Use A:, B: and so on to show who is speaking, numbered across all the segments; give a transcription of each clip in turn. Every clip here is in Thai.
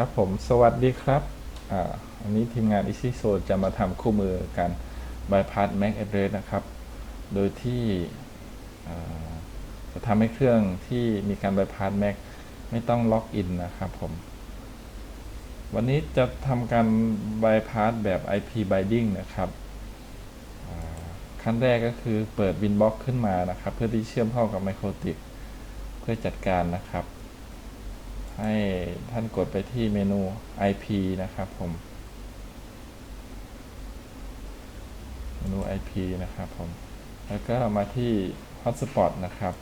A: ครับผมสวัสดีครับอันนี้ทีมงาน Easy s o จะมาทำคู่มือการ bypass MAC address นะครับ โดยที่จะทำให้เครื่องที่มีการ bypass MAC ไม่ต้องล็อกอินนะครับผม วันนี้จะทำการ bypass แบบ IP binding นะครับขั้นแรกก็คือเปิด Winbox ขึ้นมานะครับ เพื่อที่เชื่อมเข้ากับ Microtik เพื่อจัดการนะครับ ให้ท่านกดไปที่เมนู IP นะครับผม เมนู IP นะครับผม แล้วก็มาที่ Hotspot นะครับ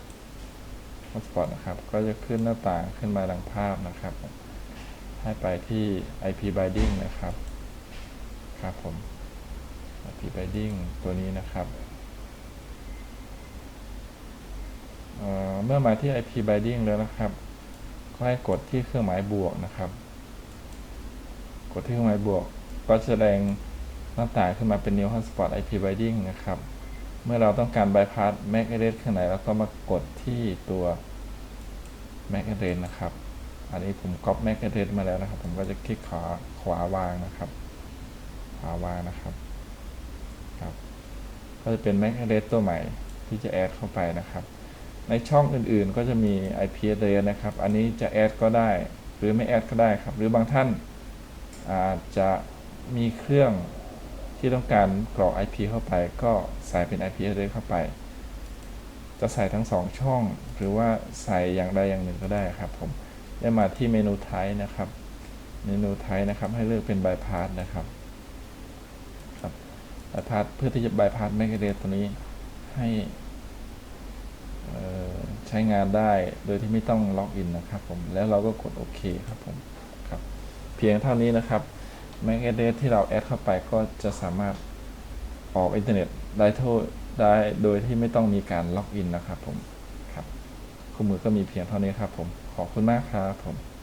A: Hotspot นะครับ ก็จะขึ้นหน้าต่างขึ้นมาดังภาพนะครับ ให้ไปที่ IP binding นะครับ ครับผม IP binding ตัวนี้นะครับเเมื่อมาที่ IP binding แล้วนะครับ ก็ให้กดที่เครื่องหมายบวกนะครับ กดที่เครื่องหมายบวก ก็แสดงหน้าต่างขึ้นมาเป็น New Hotspot IP Binding นะครับ เมื่อเราต้องการ bypass MAC address ข้างไหนเราก็มากดที่ตัว MAC address นะครับ อันนี้ผมก๊อป MAC address มาแล้วนะครับ ผมก็จะคลิกขวาขวาวางนะครับ ขวาวางนะครับ ครับ ก็จะเป็น MAC address ตัวใหม่ที่จะแอดเข้าไปนะครับ ในช่องอื่นๆ ก็จะมี IP address นะครับ อันนี้จะแอดก็ได้ หรือไม่แอดก็ได้ครับ หรือบางท่านอาจจะมีเครื่องที่ต้องการกรอก IP เข้าไป ก็ใส่เป็น IP address เข้าไป จะใส่ทั้งสองช่อง หรือว่าใส่อย่างใดอย่างหนึ่งก็ได้ครับผม ได้มาที่เมนู type นะครับ เมนู type นะครับ ให้เลือกเป็น bypass นะครับครับ bypass เพื่อที่จะ bypass MAC address ตัวนี้ให้ ช้งานได้โดยที่ไม่ต้องล็อกอินนะครับผมแล้วเราก็กดโอเคครับผมครับเพียงเท่านี้นะครับ MAC address ที่เราแอดเข้าไปก็จะสามารถออกอินเทอร์เน็ตได้โทษได้โดยที่ไม่ต้องมีการล็อกอินนะครับผมครับคู่มือก็มีเพียงเท่านี้ครับผมขอบคุณมากครับผม